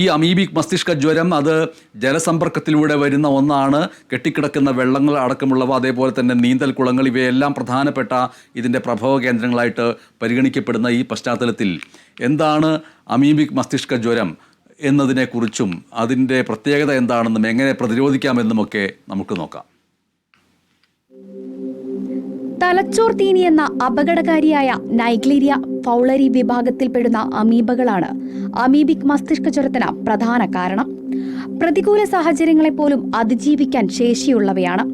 ഈ അമീബിക് മസ്തിഷ്ക ജ്വരം അത് ജലസമ്പർക്കത്തിലൂടെ വരുന്ന ഒന്നാണ്. കെട്ടിക്കിടക്കുന്ന വെള്ളങ്ങൾ അടക്കമുള്ളവ അതേപോലെ തന്നെ നീന്തൽ കുളങ്ങൾ ഇവയെല്ലാം പ്രധാനപ്പെട്ട ഇതിന്റെ പ്രഭവ കേന്ദ്രങ്ങളായിട്ട് പരിഗണിക്കപ്പെടുന്ന ഈ പശ്ചാത്തലത്തിൽ. എന്താണ് അമീബിക് മസ്തിഷ്ക ജ്വരം എന്നതിനെക്കുറിച്ചും അതിന്റെ പ്രത്യേകത എന്താണെന്നും എങ്ങനെ പ്രതിരോധിക്കാമെന്നുമൊക്കെ നമുക്ക് നോക്കാം. തലച്ചോർ തീനി എന്ന അപകടകാരിയായ നൈഗ്ലീരിയ ഫൗളരി വിഭാഗത്തിൽപ്പെടുന്ന അമീബകളാണ്. അമീബിക് മസ്തിഷ്ക ജ്വരത്തിന് പ്രധാന കാരണം. പ്രതികൂല സാഹചര്യങ്ങളെപ്പോലും അതിജീവിക്കാൻ ശേഷിയുള്ളവയാണ്.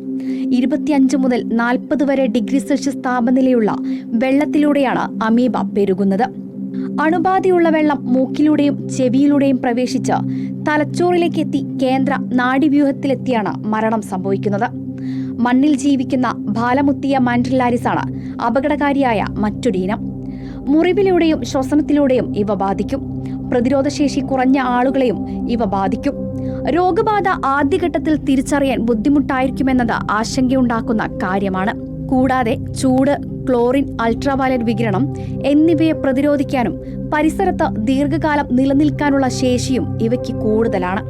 ഇരുപത്തിയഞ്ച് മുതൽ നാൽപ്പത് വരെ ഡിഗ്രി സെൽഷ്യസ് താപനിലയുള്ള വെള്ളത്തിലൂടെയാണ് അമീബ പെരുകുന്നത്. അണുബാധയുള്ള വെള്ളം മൂക്കിലൂടെയും ചെവിയിലൂടെയും പ്രവേശിച്ച് തലച്ചോറിലേക്ക് എത്തി കേന്ദ്ര നാഡീവ്യൂഹത്തിലെത്തിയാണ് മരണം സംഭവിക്കുന്നത്. മണ്ണിൽ ജീവിക്കുന്ന ബാലമുത്തിയ മാൻഡ്രില്ലാരിസാണ് അപകടകാരിയായ മറ്റൊരിനം മുറിവിലൂടെയും ശ്വസനത്തിലൂടെയും ഇവ ബാധിക്കും. പ്രതിരോധശേഷി കുറഞ്ഞ ആളുകളെയും ഇവ ബാധിക്കും. രോഗബാധ ആദ്യഘട്ടത്തിൽ തിരിച്ചറിയാൻ ബുദ്ധിമുട്ടായിരിക്കുമെന്നത് ആശങ്കയുണ്ടാക്കുന്ന കാര്യമാണ്. കൂടാതെ ചൂട് ക്ലോറിൻ അൾട്രാവയലറ്റ് വികിരണം എന്നിവയെ പ്രതിരോധിക്കാനും പരിസരത്ത് ദീർഘകാലം നിലനിൽക്കാനുള്ള ശേഷിയും ഇവയ്ക്ക് കൂടുതലാണ്.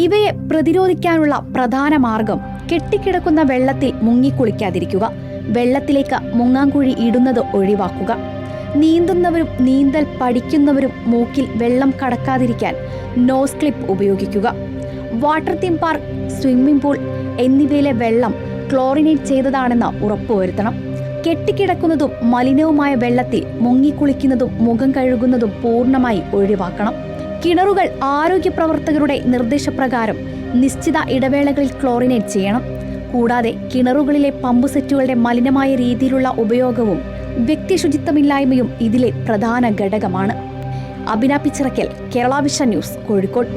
ഇവയെ പ്രതിരോധിക്കാനുള്ള പ്രധാന മാർഗം കെട്ടിക്കിടക്കുന്ന വെള്ളത്തിൽ മുങ്ങിക്കുളിക്കാതിരിക്കുക. വെള്ളത്തിലേക്ക് മുങ്ങാങ്കുഴി ഇടുന്നത് ഒഴിവാക്കുക. നീന്തുന്നവരും നീന്തൽ പഠിക്കുന്നവരും മൂക്കിൽ വെള്ളം കടക്കാതിരിക്കാൻ നോസ് ക്ലിപ്പ് ഉപയോഗിക്കുക. Water theme park swimming pool എന്നിവയിലെ വെള്ളം ക്ലോറിനേറ്റ് ചെയ്തതാണെന്ന് ഉറപ്പുവരുത്തണം. കെട്ടിക്കിടക്കുന്നതും മലിനവുമായ വെള്ളത്തിൽ മുങ്ങിക്കുളിക്കുന്നതും മുഖം കഴുകുന്നതും പൂർണമായി ഒഴിവാക്കണം. കിണറുകൾ ആരോഗ്യ പ്രവർത്തകരുടെ നിർദ്ദേശപ്രകാരം നിശ്ചിത ഇടവേളകളിൽ ക്ലോറിനേറ്റ് ചെയ്യണം. കൂടാതെ കിണറുകളിലെ പമ്പ് സെറ്റുകളുടെ മലിനമായ രീതിയിലുള്ള ഉപയോഗവും വ്യക്തി ശുചിത്വമില്ലായ്മയും ഇതിലെ പ്രധാന ഘടകമാണ്. അഭിന പിച്ചിറക്കൽ കേരള ന്യൂസ് കോഴിക്കോട്.